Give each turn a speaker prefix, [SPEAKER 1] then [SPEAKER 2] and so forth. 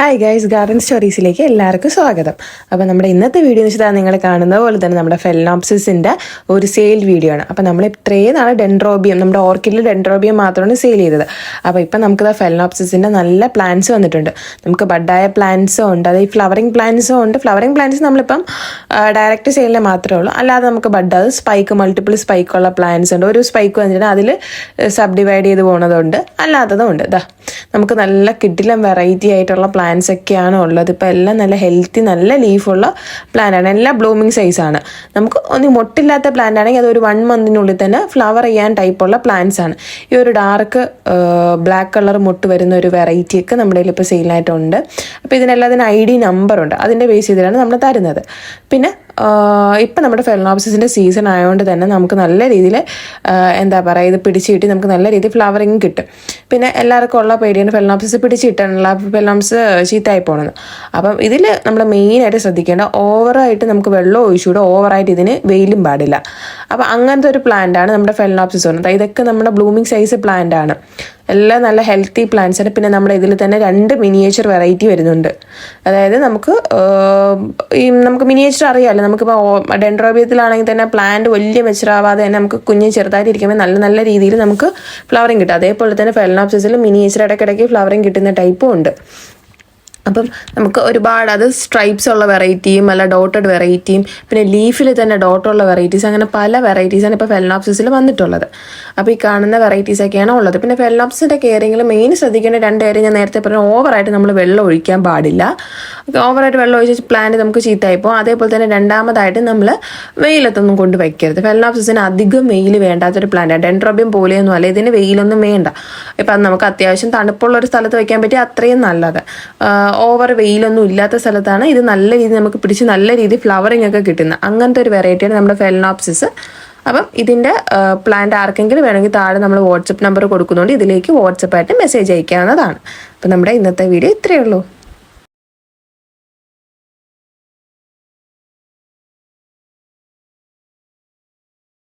[SPEAKER 1] Hi guys garden സ്റ്റോറീസിലേക്ക് എല്ലാവർക്കും സ്വാഗതം. അപ്പോൾ നമ്മുടെ ഇന്നത്തെ വീഡിയോ എന്ന് വെച്ചാൽ നിങ്ങൾ കാണുന്ന പോലെ തന്നെ നമ്മുടെ ഫെലനോപ്സിസിന്റെ ഒരു സെയിൽ വീഡിയോ ആണ്. അപ്പോൾ നമ്മൾ ഇത്രയും നാളെ ഡെൻഡ്രോബിയം നമ്മുടെ ഓർക്കിഡിൽ ഡെൻഡ്രോബിയം മാത്രമാണ് സെയിൽ ചെയ്തത്. അപ്പോൾ ഇപ്പം നമുക്ക് ഫെലനോപ്സിസിന്റെ നല്ല പ്ലാന്റ്സ് വന്നിട്ടുണ്ട്. നമുക്ക് ബഡായ പ്ലാന്റ്സും ഉണ്ട് അതായത് ഫ്ലവറിങ് പ്ലാന്റ്സും ഉണ്ട്. ഫ്ലവറിങ് പ്ലാന്റ്സ് നമ്മളിപ്പം ഡയറക്റ്റ് സെയിലിൽ മാത്രമേ ഉള്ളൂ. അല്ലാതെ നമുക്ക് ബഡ് അത് സ്പൈക്ക് മൾട്ടിപ്പിൾ സ്പൈക്കുള്ള പ്ലാന്റ്സ് ഉണ്ട്. ഒരു സ്പൈക്ക് വന്നിട്ടുണ്ടെങ്കിൽ അതിൽ സബ് ഡിവൈഡ് ചെയ്ത് പോകുന്നതുണ്ട് അല്ലാത്തതും ഉണ്ട്. ഇതാ നമുക്ക് നല്ല കിഡിലും വെറൈറ്റി ആയിട്ടുള്ള പ്ലാന്റ്സ് ഒക്കെയാണ് ഉള്ളത്. ഇപ്പോൾ എല്ലാം നല്ല ഹെൽത്തി നല്ല ലീഫുള്ള പ്ലാന്റ് ആണ്. എല്ലാം ബ്ലൂമിങ് സൈസാണ് നമുക്ക് ഒന്ന് മുട്ടില്ലാത്ത പ്ലാന്റ് ആണെങ്കിൽ അത് ഒരു വൺ മന്തിനുള്ളിൽ തന്നെ ഫ്ലവർ ചെയ്യാൻ ടൈപ്പുള്ള പ്ലാന്റ്സ് ആണ്. ഈ ഒരു ഡാർക്ക് ബ്ലാക്ക് കളർ മുട്ട് വരുന്ന ഒരു വെറൈറ്റിയൊക്കെ നമ്മുടെ കയ്യിൽ ഇപ്പോൾ സെയിലായിട്ടുണ്ട് അപ്പോൾ ഇതിനെല്ലാം അതിന് ഐ ഡി നമ്പറുണ്ട് അതിന്റെ ബേസ് ചെയ്തിട്ടാണ് നമ്മൾ തരുന്നത്. പിന്നെ ഇപ്പം നമ്മുടെ ഫെലനോപ്സിസിന്റെ സീസൺ ആയതുകൊണ്ട് തന്നെ നമുക്ക് നല്ല രീതിയിൽ എന്താ പറയുക ഇത് പിടിച്ച് കിട്ടി നമുക്ക് നല്ല രീതിയിൽ ഫ്ലവറിങ് കിട്ടും. പിന്നെ എല്ലാവർക്കും ഉള്ള പേടിയാണ് ഫെലനോപ്സിസ് പിടിച്ച് കിട്ടാനുള്ള ഫെലനോപ്സ് ചീത്തയായി പോകണമെന്ന് അപ്പം ഇതിൽ നമ്മൾ മെയിനായിട്ട് ശ്രദ്ധിക്കേണ്ട ഓവറായിട്ട് നമുക്ക് വെള്ളം ഒഴിച്ചുകൂടെ ഓവറായിട്ട് ഇതിന് വെയിലും പാടില്ല. അപ്പം അങ്ങനത്തെ ഒരു പ്ലാന്റാണ് നമ്മുടെ ഫെലനോപ്സിസ് പറയുന്നത് ഇതൊക്കെ നമ്മുടെ ബ്ലൂമിങ് സൈസ് പ്ലാന്റ് ആണ്. എല്ലാം നല്ല ഹെൽത്തി പ്ലാന്റ്സ് ആണ് പിന്നെ നമ്മുടെ ഇതിൽ തന്നെ രണ്ട് മിനിയേച്ചർ വെറൈറ്റി വരുന്നുണ്ട്. അതായത് നമുക്ക് ഈ നമുക്ക് മിനിയേച്ചർ അറിയാമല്ലോ നമുക്കിപ്പോൾ ഡെൻഡ്രോബിയത്തിലാണെങ്കിൽ തന്നെ പ്ലാന്റ് വലിയ മെച്ചറാവാതെ തന്നെ നമുക്ക് കുഞ്ഞ് ചെറുതായിട്ട് ഇരിക്കുമ്പോൾ നല്ല നല്ല രീതിയിൽ നമുക്ക് ഫ്ലവറിങ് കിട്ടും. അതേപോലെ തന്നെ ഫെലനോപ്സിസിൽ മിനിയേച്ചർ ഇടയ്ക്കിടയ്ക്ക് ഫ്ലവറിങ് കിട്ടുന്ന ടൈപ്പും ഉണ്ട്. അപ്പം നമുക്ക് ഒരുപാട് അത് സ്ട്രൈപ്സ് ഉള്ള വെറൈറ്റിയും അല്ല ഡോട്ടഡ് വെറൈറ്റിയും പിന്നെ ലീഫിൽ തന്നെ ഡോട്ടുള്ള വെറൈറ്റീസ് അങ്ങനെ പല വെറൈറ്റീസാണ് ഇപ്പോൾ ഫെലനോപ്സിസിൽ വന്നിട്ടുള്ളത്. അപ്പോൾ ഈ കാണുന്ന വെറൈറ്റീസ് ഒക്കെയാണ് ഉള്ളത്. പിന്നെ ഫെലനോപ്സിന്റെ കെയറിങ്ങിൽ മെയിൻ ശ്രദ്ധിക്കേണ്ട രണ്ട് കാര്യം ഞാൻ നേരത്തെ പറഞ്ഞു ഓവറായിട്ട് നമ്മൾ വെള്ളം ഒഴിക്കാൻ പാടില്ല. ഓവറായിട്ട് വെള്ളം ഒഴിച്ച് പ്ലാന്റ് നമുക്ക് ചീത്തയായിപ്പോൾ അതേപോലെ തന്നെ രണ്ടാമതായിട്ട് നമ്മൾ വെയിലത്തൊന്നും കൊണ്ട് വയ്ക്കരുത് ഫെലനോപ്സിന് അധികം വെയിൽ വേണ്ടാത്തൊരു പ്ലാന്റാണ് ഡെൻഡ്രോബിയം പോലെയൊന്നും അല്ല? ഇതിന് വെയിലൊന്നും വേണ്ട. ഇപ്പം അത് നമുക്ക് അത്യാവശ്യം തണുപ്പുള്ള ഒരു സ്ഥലത്ത് വയ്ക്കാൻ പറ്റിയ അത്രയും നല്ലത്. ഓവർ വെയിലൊന്നും ഇല്ലാത്ത സ്ഥലത്താണ് ഇത് നല്ല രീതിയിൽ നമുക്ക് പിടിച്ച് നല്ല രീതിയിൽ ഫ്ലവറിങ് ഒക്കെ കിട്ടുന്നത്. അങ്ങനത്തെ ഒരു വെറൈറ്റിയാണ് നമ്മുടെ ഫെലനോപ്സിസ് അപ്പം ഇതിന്റെ പ്ലാന്റ് ആർക്കെങ്കിലും വേണമെങ്കിൽ താഴെ നമ്മൾ വാട്സപ്പ് നമ്പർ കൊടുക്കുന്നുണ്ട്. ഇതിലേക്ക് വാട്സപ്പായിട്ട് മെസ്സേജ് അയക്കാവുന്നതാണ്. അപ്പം നമ്മുടെ ഇന്നത്തെ വീഡിയോ ഇത്രയേ ഉള്ളൂ.